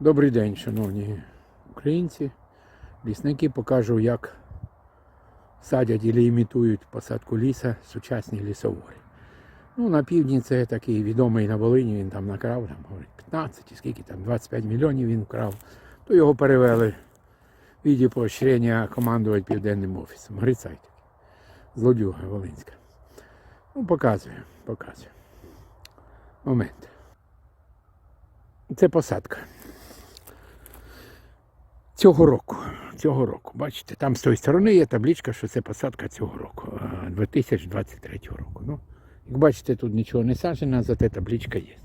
Добрий день, шановні українці. Лісники покажу, як садять і імітують посадку ліса сучасні лісовори. Ну, на півдні це такий відомий на Волині, він там накрав, там, говорить, 15 чи скільки там, 25 мільйонів він вкрав. То його перевели в поощрення командувати південним офісом. Грицай такий. Злодюга Волинська. Ну, показую, показую. Момент. Це посадка. Цього року. Цього року. Бачите, там з тої сторони є табличка, що це посадка цього року, 2023 року. Ну, як бачите, тут нічого не саджено, зате табличка є.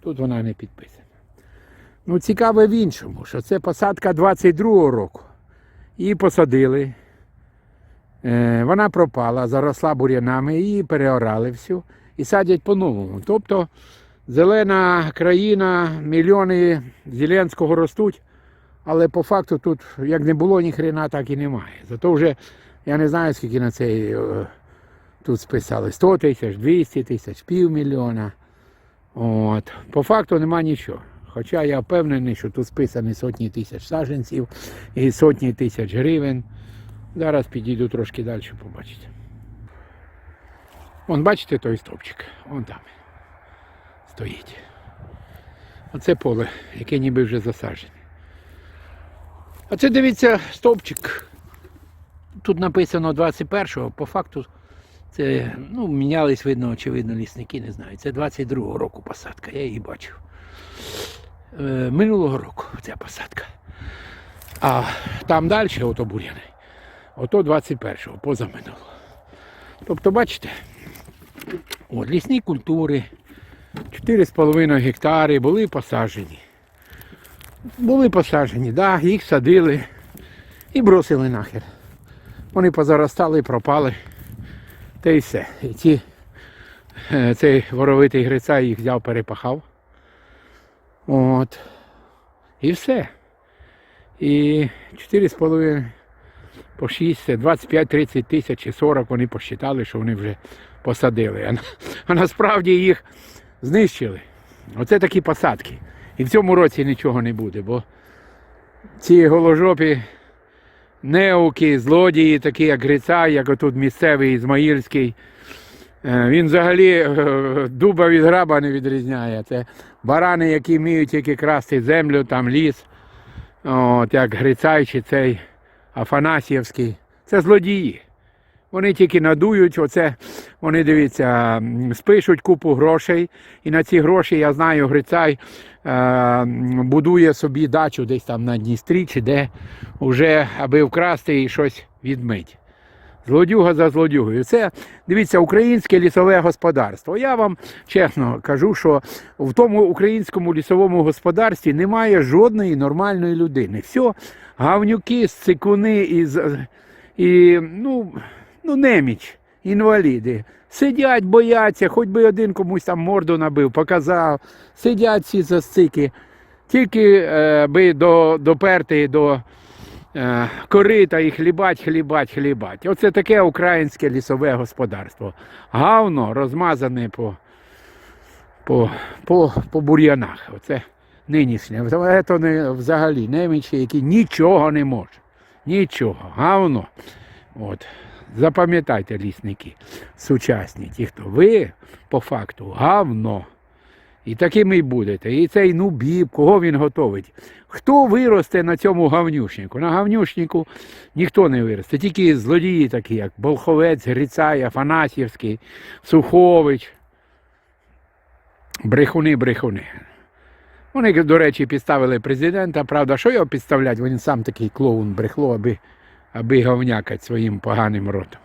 Тут вона не підписана. Ну, цікаве в іншому, що це посадка 22-го року. Її посадили. Е, вона пропала, заросла бур'янами, її переорали всю і садять по-новому. Тобто зелена країна, мільйони Зеленського ростуть, але по факту тут як не було ні хрена, так і немає. Зато вже я не знаю, скільки на цей е, тут списали 100 тисяч, 200 тисяч, півмільйона. От. По факту нема нічого. Хоча я впевнений, що тут списані сотні тисяч саджанців і сотні тисяч гривень. Зараз підійду трошки далі, побачите. Вон, бачите той стовпчик? Вон там стоїть. Оце поле, яке ніби вже засаджене. А це дивіться стовпчик. Тут написано 21-го, по факту це, ну, мінялись, видно, очевидно, лісники, не знаю. Це 22-го року посадка, я її бачив. Е, минулого року ця посадка. А там далі, ото бур'яни, ото 21-го, позаминулого. Тобто, бачите, от, лісні культури, 4,5 гектари були посаджені. Були посаджені, да, їх садили і бросили нахер. Вони позаростали, пропали. Та й все. І ці, е, цей воровитий грицай їх взяв, перепахав. От. І все. І 4,5 по 6, 25-30 тисяч і 40 вони посчитали, що вони вже посадили. А насправді їх знищили. Оце такі посадки. І в цьому році нічого не буде, бо ці голожопі неуки, злодії, такі як Грицай, як отут місцевий Ізмаїльський. е, Він взагалі е, дуба від граба не відрізняє. Це барани, які вміють тільки красти землю, там ліс. От, як Грицай чи цей Афанасьєвський. Це злодії. Вони тільки надують, оце вони дивіться, спишуть купу грошей, і на ці гроші, я знаю, Грицай е, будує собі дачу десь там на Дністрі чи де, вже аби вкрасти і щось відмить. Злодюга за злодюгою. Це дивіться, українське лісове господарство. Я вам чесно кажу, що в тому українському лісовому господарстві немає жодної нормальної людини. Все гавнюки, сцикуни і, і ну, ну, неміч, інваліди. Сидять, бояться, хоч би один комусь там морду набив, показав. Сидять ці засцики. Тільки е, би до, доперти до е, корита і хлібать, хлібать, хлібать. Оце таке українське лісове господарство. Гавно розмазане по, по, по, по бур'янах. Оце нинішнє. Це не взагалі немічі, які нічого не можуть. Нічого. Гавно. От. Запам'ятайте, лісники, сучасні, ті, хто ви по факту гавно. І такими й будете. І цей нубіб, кого він готовить. Хто виросте на цьому гавнюшнику? На гавнюшнику ніхто не виросте. Тільки злодії такі, як Болховець, Грицай, Афанасьєвський, Сухович. Брехуни, брехуни. Вони, до речі, підставили президента. Правда, що його підставлять? Він сам такий клоун брехло, аби, аби говнякать своїм поганим ротом.